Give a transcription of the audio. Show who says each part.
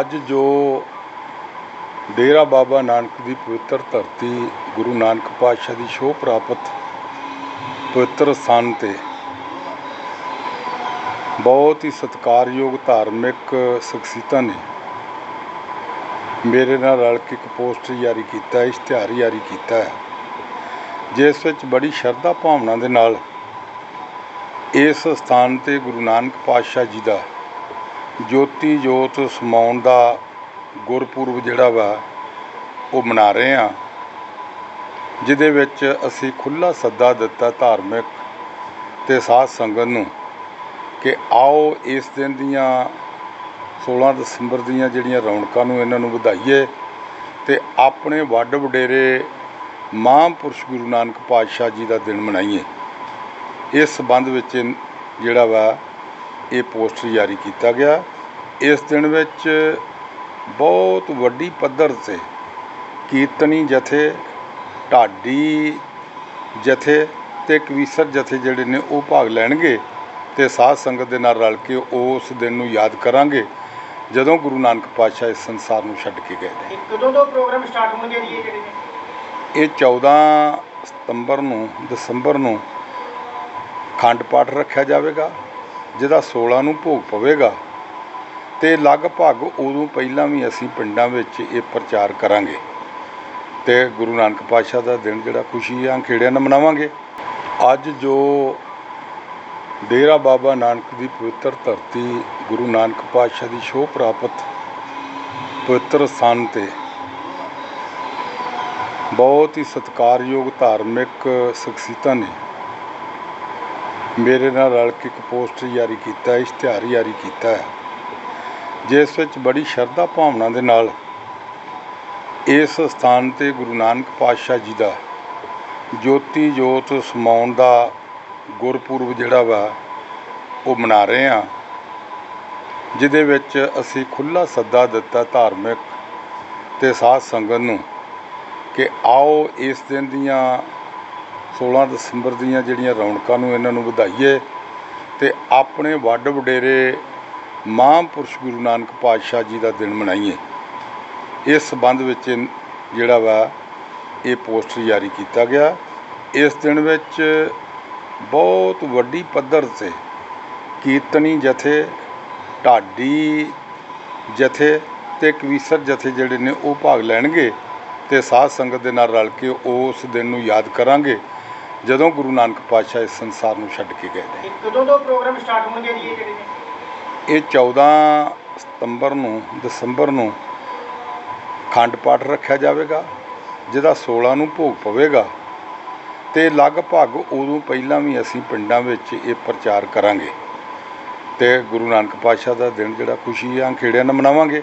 Speaker 1: ਅੱਜ ਜੋ ਡੇਰਾ ਬਾਬਾ ਨਾਨਕ ਦੀ ਪਵਿੱਤਰ ਧਰਤੀ ਗੁਰੂ ਨਾਨਕ ਪਾਤਸ਼ਾਹ ਦੀ ਸ਼ੋਅ ਪ੍ਰਾਪਤ ਪਵਿੱਤਰ ਸਥਾਨ ਤੇ ਬਹੁਤ ਹੀ ਸਤਿਕਾਰਯੋਗ ਧਾਰਮਿਕ ਸ਼ਖਸੀਅਤਾਂ ਨੇ ਮੇਰੇ ਨਾਲ ਰਲ ਕੇ ਇੱਕ ਪੋਸਟਰ ਜਾਰੀ ਕੀਤਾ ਇਸ਼ਤਿਹਾਰ ਜਾਰੀ ਕੀਤਾ ਹੈ, ਜਿਸ ਵਿੱਚ ਬੜੀ ਸ਼ਰਧਾ ਭਾਵਨਾ ਦੇ ਨਾਲ ਇਸ ਸਥਾਨ ਤੇ ਗੁਰੂ ਨਾਨਕ ਪਾਤਸ਼ਾਹ ਜੀ ਦਾ ਜੋਤੀ ਜੋਤ ਸਮਾਉਣ ਦਾ ਗੁਰਪੁਰਬ ਜਿਹੜਾ ਵਾ, ਉਹ ਮਨਾ ਰਹੇ ਆ ਜਿਹਦੇ ਵਿੱਚ ਅਸੀਂ ਖੁੱਲਾ ਸੱਦਾ ਦਿੱਤਾ ਧਾਰਮਿਕ ਤੇ ਸਾਧ ਸੰਗਤ ਨੂੰ ਕਿ ਆਓ ਇਸ ਦਿਨ ਦੀਆਂ 16 ਦਸੰਬਰ ਦੀਆਂ ਜਿਹੜੀਆਂ ਰੌਣਕਾਂ ਨੂੰ ਇਹਨਾਂ ਨੂੰ ਵਧਾਈਏ ਤੇ ਆਪਣੇ ਵੱਡ ਵਡੇਰੇ ਮਹਾਂਪੁਰਸ਼ ਗੁਰੂ ਨਾਨਕ ਪਾਤਸ਼ਾਹ ਜੀ ਦਾ ਦਿਨ ਮਨਾਈਏ। ਇਸ ਸੰਬੰਧ ਵਿੱਚ ਜਿਹੜਾ ਵਾ ਇਹ ਪੋਸਟਰ ਜਾਰੀ ਕੀਤਾ ਗਿਆ। ਇਸ ਦਿਨ ਵਿੱਚ ਬਹੁਤ ਵੱਡੀ ਪੱਧਰ ਤੇ ਕੀਰਤਨੀ ਜਥੇ ਢਾਡੀ ਜਥੇ ਤੇ ਕਵੀਸਰ ਜਥੇ ਜਿਹੜੇ ਨੇ ਉਹ ਭਾਗ ਲੈਣਗੇ ਤੇ ਸਾਧ ਸੰਗਤ ਦੇ ਨਾਲ ਰਲ ਕੇ ਉਸ ਦਿਨ ਨੂੰ ਯਾਦ ਕਰਾਂਗੇ ਜਦੋਂ ਗੁਰੂ ਨਾਨਕ ਪਾਤਸ਼ਾਹ ਇਸ ਸੰਸਾਰ ਨੂੰ ਛੱਡ ਕੇ ਗਏ ਨੇ।
Speaker 2: ਇਹ ਕਦੋਂ ਤੋਂ ਪ੍ਰੋਗਰਾਮ ਸਟਾਰਟ ਹੋਣਗੇ ਜੀ ਇਹ ਜਿਹੜੇ ਨੇ?
Speaker 1: ਇਹ 14 ਸਤੰਬਰ ਨੂੰ ਦਸੰਬਰ ਨੂੰ ਖੰਡ ਪਾਠ ਰੱਖਿਆ ਜਾਵੇਗਾ। ਜਿਹਦਾ 16 ਨੂੰ ਭੋਗ ਪਵੇਗਾ। ਤੇ ਲਗਭਗ ਉਦੋਂ ਪਹਿਲਾਂ ਵੀ ਅਸੀਂ ਪਿੰਡਾਂ ਵਿੱਚ ਇਹ ਪ੍ਰਚਾਰ ਕਰਾਂਗੇ। ਤੇ ਗੁਰੂ ਨਾਨਕ ਪਾਤਸ਼ਾਹ ਦਾ ਦਿਨ ਜਿਹੜਾ ਖੁਸ਼ੀ ਆ ਖੇੜਿਆਂ ਨਾਲ ਮਨਾਵਾਂਗੇ। ਅੱਜ ਜੋ ਡੇਰਾ ਬਾਬਾ ਨਾਨਕ ਦੀ ਪਵਿੱਤਰ ਧਰਤੀ ਗੁਰੂ ਨਾਨਕ ਪਾਤਸ਼ਾਹ ਦੀ ਸ਼ੋਅ ਪ੍ਰਾਪਤ ਪਵਿੱਤਰ ਸਥਾਨ ਤੇ ਬਹੁਤ ਹੀ ਸਤਿਕਾਰਯੋਗ ਧਾਰਮਿਕ ਸ਼ਖਸੀਅਤਾਂ ਨੇ ਮੇਰੇ ਨਾਲ ਰਲ ਕੇ ਇੱਕ ਪੋਸਟਰ ਜਾਰੀ ਕੀਤਾ ਇਸ਼ਤਿਹਾਰ ਜਾਰੀ ਕੀਤਾ ਹੈ। ਜਿਸ ਵਿੱਚ ਬੜੀ ਸ਼ਰਧਾ ਭਾਵਨਾ ਦੇ ਨਾਲ ਇਸ ਸਥਾਨ ਤੇ ਗੁਰੂ ਨਾਨਕ ਪਾਤਸ਼ਾਹ ਜੀ ਦਾ ਜੋਤੀ ਜੋਤ ਸਮਾਉਣ ਦਾ ਗੁਰਪੁਰਬ ਜਿਹੜਾ ਵਾ, ਉਹ ਮਨਾ ਰਹੇ ਆ ਜਿਹਦੇ ਵਿੱਚ ਅਸੀਂ ਖੁੱਲਾ ਸੱਦਾ ਦਿੱਤਾ ਧਾਰਮਿਕ ਤੇ ਸਾਧ ਸੰਗਤ ਨੂੰ ਕਿ ਆਓ ਇਸ ਦਿਨ ਦੀਆਂ 16 ਦਸੰਬਰ ਦੀਆਂ ਜਿਹੜੀਆਂ ਰੌਣਕਾਂ ਨੂੰ ਇਹਨਾਂ ਨੂੰ ਵਧਾਈਏ ਤੇ ਆਪਣੇ ਵੱਡ ਵਡੇਰੇ ਮਹਾਂਪੁਰਸ਼ ਗੁਰੂ ਨਾਨਕ ਪਾਤਸ਼ਾਹ ਜੀ ਦਾ ਦਿਨ ਮਨਾਈਏ। ਇਸ ਸੰਬੰਧ ਵਿੱਚ ਜਿਹੜਾ ਵਾ ਇਹ ਪੋਸਟਰ ਜਾਰੀ ਕੀਤਾ ਗਿਆ। ਇਸ ਦਿਨ ਵਿੱਚ ਬਹੁਤ ਵੱਡੀ ਪੱਧਰ ਤੇ ਕੀਰਤਨੀ ਜਥੇ, ਢਾਡੀ ਜਥੇ ਤੇ ਕਵੀਸਰ ਜਥੇ ਜਿਹੜੇ ਨੇ ਉਹ ਭਾਗ ਲੈਣਗੇ ਤੇ ਸਾਧ ਸੰਗਤ ਦੇ ਨਾਲ ਰਲ ਕੇ ਉਸ ਦਿਨ ਨੂੰ ਯਾਦ ਕਰਾਂਗੇ। ਜਦੋਂ ਗੁਰੂ ਨਾਨਕ ਪਾਤਸ਼ਾਹ ਇਸ ਸੰਸਾਰ ਨੂੰ ਛੱਡ ਕੇ ਗਏ ਨੇ।
Speaker 2: ਇਹ ਕਦੋਂ ਤੋਂ ਪ੍ਰੋਗਰਾਮ ਸਟਾਰਟ ਹੋਣਗੇ ਜੀ ਇਹ ਜਿਹੜੇ ਨੇ?
Speaker 1: ਇਹ 14 ਸਤੰਬਰ ਨੂੰ ਦਸੰਬਰ ਨੂੰ ਖੰਡ ਪਾਠ ਰੱਖਿਆ ਜਾਵੇਗਾ ਜਿਹਦਾ 16 ਨੂੰ ਭੋਗ ਪਵੇਗਾ ਤੇ ਲਗਭਗ ਉਦੋਂ ਪਹਿਲਾਂ ਵੀ ਅਸੀਂ ਪਿੰਡਾਂ ਵਿੱਚ ਇਹ ਪ੍ਰਚਾਰ ਕਰਾਂਗੇ ਤੇ ਗੁਰੂ ਨਾਨਕ ਪਾਤਸ਼ਾਹ ਦਾ ਦਿਨ ਜਿਹੜਾ ਖੁਸ਼ੀ ਆ ਖੇੜਿਆਂ ਨਾਲ ਮਨਾਵਾਂਗੇ।